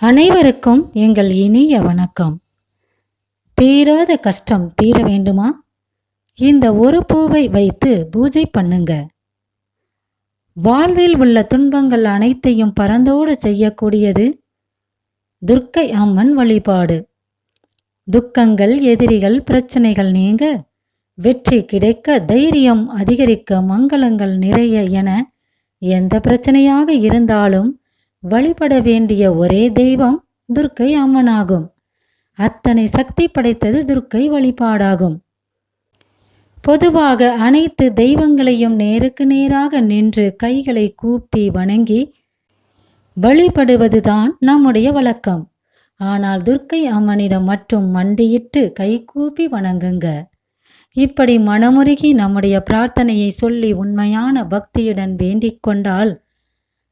அனைவருக்கும் எங்கள் இனிய வணக்கம். தீராத கஷ்டம் தீர வேண்டுமா? இந்த ஒரு பூவை வைத்து பூஜை பண்ணுங்க. வாழ்வில் உள்ள துன்பங்கள் அனைத்தையும் பறந்தோடு செய்யக்கூடியது துர்க்கை அம்மன் வழிபாடு. துக்கங்கள் எதிரிகள் பிரச்சனைகள் நீங்க வெற்றி கிடைக்க தைரியம் அதிகரிக்க மங்களங்கள் நிறைய என எந்த பிரச்சனையாக இருந்தாலும் வழிபட வேண்டிய ஒரே தெய்வம் துர்க்கை அம்மனாகும். அத்தனை சக்தி படைத்தது துர்க்கை வழிபாடாகும். பொதுவாக அனைத்து தெய்வங்களையும் நேருக்கு நேராக நின்று கைகளை கூப்பி வணங்கி வழிபடுவதுதான் நம்முடைய வழக்கம். ஆனால் துர்க்கை அம்மனிடம் மட்டும் மண்டியிட்டு கைகூப்பி வணங்குங்க. இப்படி மனமுருகி நம்முடைய பிரார்த்தனையை சொல்லி உண்மையான பக்தியுடன் வேண்டிக் கொண்டால்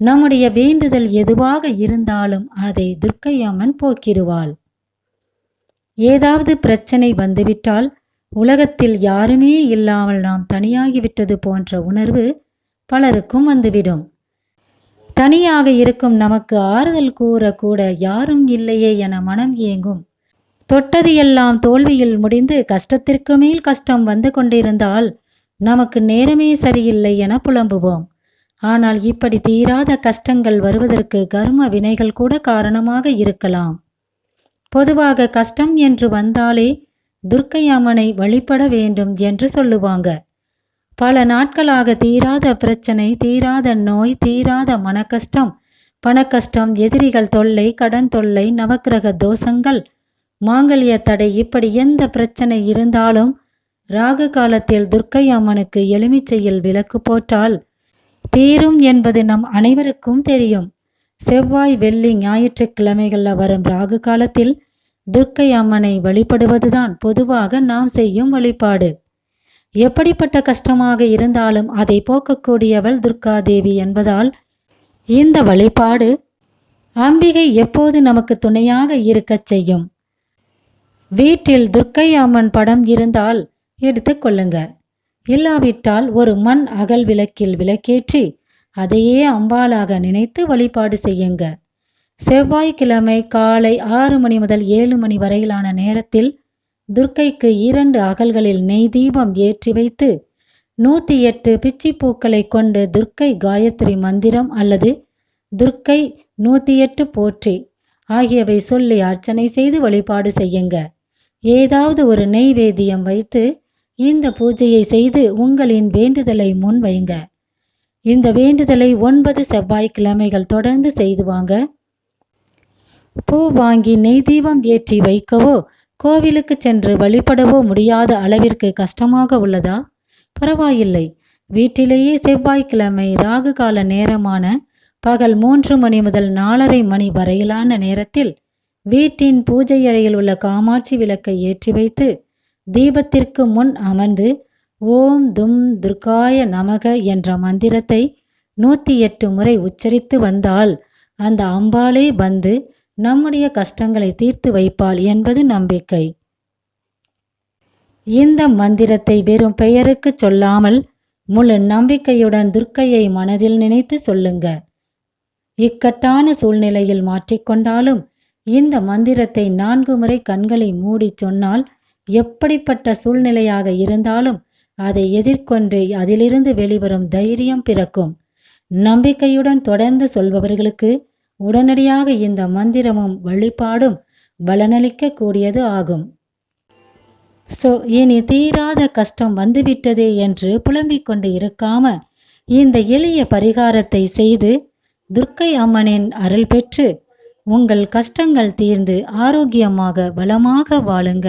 நம்முடைய வேண்டுதல் எதுவாக இருந்தாலும் அதை துர்க்கை அம்மன் போக்கிடுவாள். ஏதாவது பிரச்சனை வந்துவிட்டால் உலகத்தில் யாருமே இல்லாமல் நாம் தனியாகிவிட்டது போன்ற உணர்வு பலருக்கும் வந்துவிடும். தனியாக இருக்கும் நமக்கு ஆறுதல் கூற கூட யாரும் இல்லையே என மனம் ஏங்கும். தொட்டது எல்லாம் தோல்வியில் முடிந்து கஷ்டத்திற்கு மேல் கஷ்டம் வந்து கொண்டிருந்தால் நமக்கு நேரமே சரியில்லை என புலம்புவோம். ஆனால் இப்படி தீராத கஷ்டங்கள் வருவதற்கு கர்ம வினைகள் கூட காரணமாக இருக்கலாம். பொதுவாக கஷ்டம் என்று வந்தாலே துர்க்கை அம்மனை வழிபட வேண்டும் என்று சொல்லுவாங்க. பல நாட்களாக தீராத பிரச்சனை தீராத நோய் தீராத மனக்கஷ்டம் பணக்கஷ்டம் எதிரிகள் தொல்லை கடன் தொல்லை நவக்கிரக தோஷங்கள் மாங்கல்ய தடை இப்படி எந்த பிரச்சனை இருந்தாலும் ராகு காலத்தில் துர்க்கை அம்மனுக்கு எலுமிச்சையில் விளக்கு போட்டால் தீரும் என்பது நம் அனைவருக்கும் தெரியும். செவ்வாய் வெள்ளி ஞாயிற்றுக்கிழமைகளில் வரும் ராகு காலத்தில் துர்க்கை அம்மனை வழிபடுவதுதான் பொதுவாக நாம் செய்யும் வழிபாடு. எப்படிப்பட்ட கஷ்டமாக இருந்தாலும் அதை போக்கக்கூடியவள் துர்கா தேவி என்பதால் இந்த வழிபாடு அம்பிகை எப்போது நமக்கு துணையாக இருக்கச் செய்யும்? வீட்டில் துர்க்கை அம்மன் படம் இருந்தால் எடுத்துக்கொள்ளுங்க இல்லாவிட்டால் ஒரு மண் அகல் விளக்கில் விளக்கேற்றி அதையே அம்பாளாக நினைத்து வழிபாடு செய்யுங்க. செவ்வாய்க்கிழமை காலை ஆறு மணி முதல் ஏழு மணி வரையிலான நேரத்தில் துர்க்கைக்கு இரண்டு அகல்களில் நெய் தீபம் ஏற்றி வைத்து நூற்றி எட்டு பிச்சி பூக்களை கொண்டு துர்க்கை காயத்ரி மந்திரம் அல்லது துர்க்கை நூற்றி எட்டு போற்றி ஆகியவை சொல்லி அர்ச்சனை செய்து வழிபாடு செய்யுங்க. ஏதாவது ஒரு நெய்வேதியம் வைத்து இந்த பூஜையை செய்து உங்களின் வேண்டுதலை முன் வைங்க இந்த வேண்டுதலை ஒன்பது செவ்வாய்க்கிழமைகள் தொடர்ந்து செய்து வாங்க. பூ வாங்கி நெய் தீபம் ஏற்றி வைக்கவோ கோவிலுக்கு சென்று வழிபடவோ முடியாத அளவிற்கு கஷ்டமாக உள்ளதா? பரவாயில்லை. வீட்டிலேயே செவ்வாய்க்கிழமை ராகு கால நேரமான பகல் மூன்று மணி முதல் நாலரை மணி வரையிலான நேரத்தில் வீட்டின் பூஜை அறையில் உள்ள காமாட்சி விளக்கை ஏற்றி வைத்து தீபத்திற்கு முன் அமர்ந்து ஓம் தும் துர்காய நமக என்ற மந்திரத்தை நூற்றி எட்டு முறை உச்சரித்து வந்தால் அந்த அம்பாளே வந்து நம்முடைய கஷ்டங்களை தீர்த்து வைப்பாள் என்பது நம்பிக்கை. இந்த மந்திரத்தை வெறும் பெயருக்கு சொல்லாமல் முழு நம்பிக்கையுடன் துர்க்கையை மனதில் நினைத்து சொல்லுங்க. இக்கட்டான சூழ்நிலையில் மாற்றிக்கொண்டாலும் இந்த மந்திரத்தை நான்கு முறை கண்களை மூடி சொன்னால் எப்படிப்பட்ட சூழ்நிலையாக இருந்தாலும் அதை எதிர்கொண்டு அதிலிருந்து வெளிவரும் தைரியம் பிறக்கும். நம்பிக்கையுடன் தொடர்ந்து சொல்பவர்களுக்கு உடனடியாக இந்த மந்திரமும் வழிபாடும் பலனளிக்க கூடியது ஆகும். சோ இனி தீராத கஷ்டம் வந்துவிட்டதே என்று புலம்பிக் கொண்டு இருக்காம இந்த எளிய பரிகாரத்தை செய்து துர்க்கை அம்மனின் அருள் பெற்று உங்கள் கஷ்டங்கள் தீர்ந்து ஆரோக்கியமாக பலமாக வாழுங்க.